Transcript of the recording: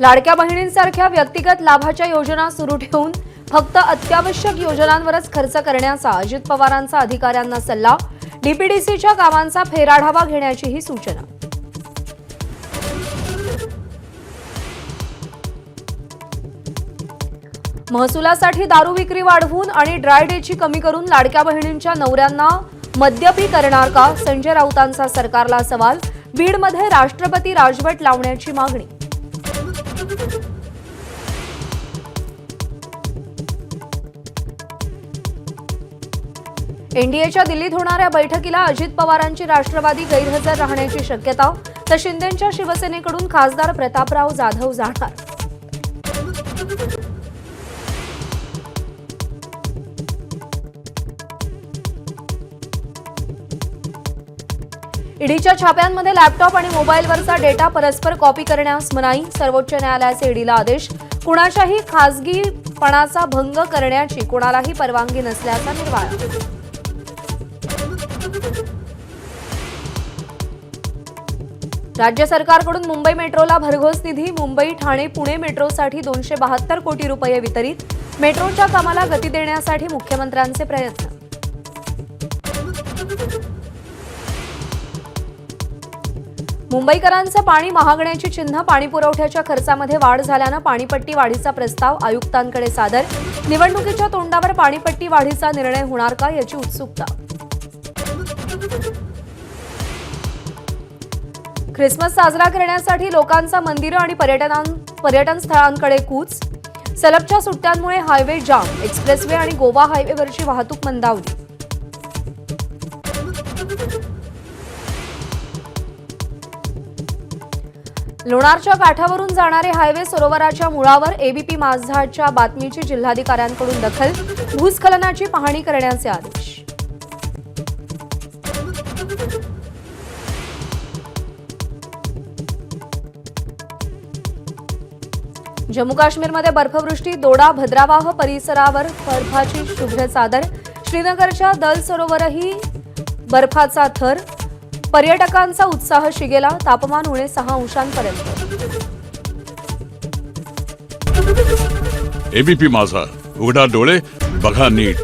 लाडक्या बहिणींसारख्या व्यक्तिगत लाभाच्या योजना सुरू ठेवून फक्त अत्यावश्यक योजनांवरच खर्च करण्याचा अजित पवारांचा अधिकाऱ्यांना सल्ला डीपीडीसीच्या कामांचा फेराढावा घेण्याचीही सूचना. महसुलासाठी दारू विक्री वाढवून आणि ड्राय डेची कमी करून लाडक्या बहिणींच्या नवऱ्यांना मद्यपी करणार का? संजय राऊतांचा सरकारला सवाल बीडमध्ये राष्ट्रपती राजवट लावण्याची मागणी एनडीएच्या दिल्लीत होणाऱ्या बैठकीला अजित पवारांची राष्ट्रवादी गैरहजर राहण्याची शक्यता तर शिंदेच्या शिवसेनेकडून खासदार प्रतापराव जाधव जाणार. ईडीच्या छाप्यांमध्ये लॅपटॉप आणि मोबाईलवरचा डेटा परस्पर कॉपी करण्यास मनाई सर्वोच्च न्यायालयाचे ईडीला आदेश कुणाच्याही खासगीपणाचा भंग करण्याची कुणालाही परवानगी नसल्याचा निर्वाळा. राज्य सरकारकडून मुंबई मेट्रोला भरघोस निधी मुंबई ठाणे पुणे मेट्रोसाठी दोनशे बहात्तर कोटी रुपये वितरित मेट्रोच्या कामाला गती देण्यासाठी मुख्यमंत्र्यांचे प्रयत्न. मुंबईकरांचं पाणी महागण्याची चिन्ह पाणी पुरवठ्याच्या खर्चामध्ये वाढ झाल्यानं पाणीपट्टी वाढीचा प्रस्ताव आयुक्तांकडे सादर. निवडणुकीच्या तोंडावर पाणीपट्टी वाढीचा निर्णय होणार का याची उत्सुकता? ख्रिसमस साजरा करण्यासाठी लोकांचा मंदिरं आणि पर्यटनां पर्यटन स्थळांकडे कूच. सलगच्या सुट्ट्यांमुळे हायवे जाम एक्सप्रेसवे आणि गोवा हायवेवरची वाहतूक मंदावली. लोणारच्या काठावरून जाणारे हायवे सरोवराच्या मुळावर एबीपी माझाच्या बातमीची जिल्हाधिकाऱ्यांकडून दखल भूस्खलनाची पाहणी करण्याचे आदेश. जम्मू काश्मीरमध्ये बर्फवृष्टी दोडा भद्रावाह परिसरावर बर्फाची शुभ्र चादर. श्रीनगरच्या दल सरोवरही बर्फाचा थर पर्यटकांचा उत्साह शिगेला तापमान उणे सहा अंशांपर्यंत. एबीपी माझा उघडा डोळे बघा नीट.